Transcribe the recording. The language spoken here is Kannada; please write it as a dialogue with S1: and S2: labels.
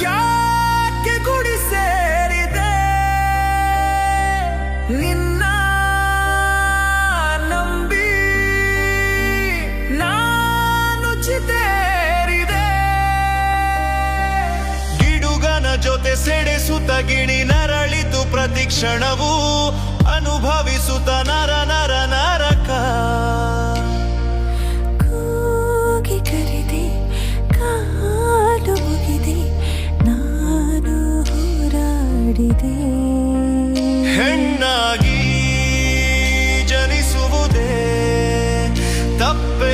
S1: ಯಾಕೆ ಗುಡಿ ಸೇರಿದೆ? ನಿನ್ನ ನಂಬಿ ನಾನು ಚಿತೇರಿದೆ. ಗಿಡುಗನ ಜೊತೆ ಸೆಡೆಸುತ್ತ ಗಿಣಿ ನರಳಿತು ಪ್ರತಿಕ್ಷಣವು ಅನುಭವಿಸುತ್ತ ನರ ನರ
S2: ಹೆಣ್ಣಾಗಿ ಜನಿಸುವುದೇ ತಪ್ಪೆ.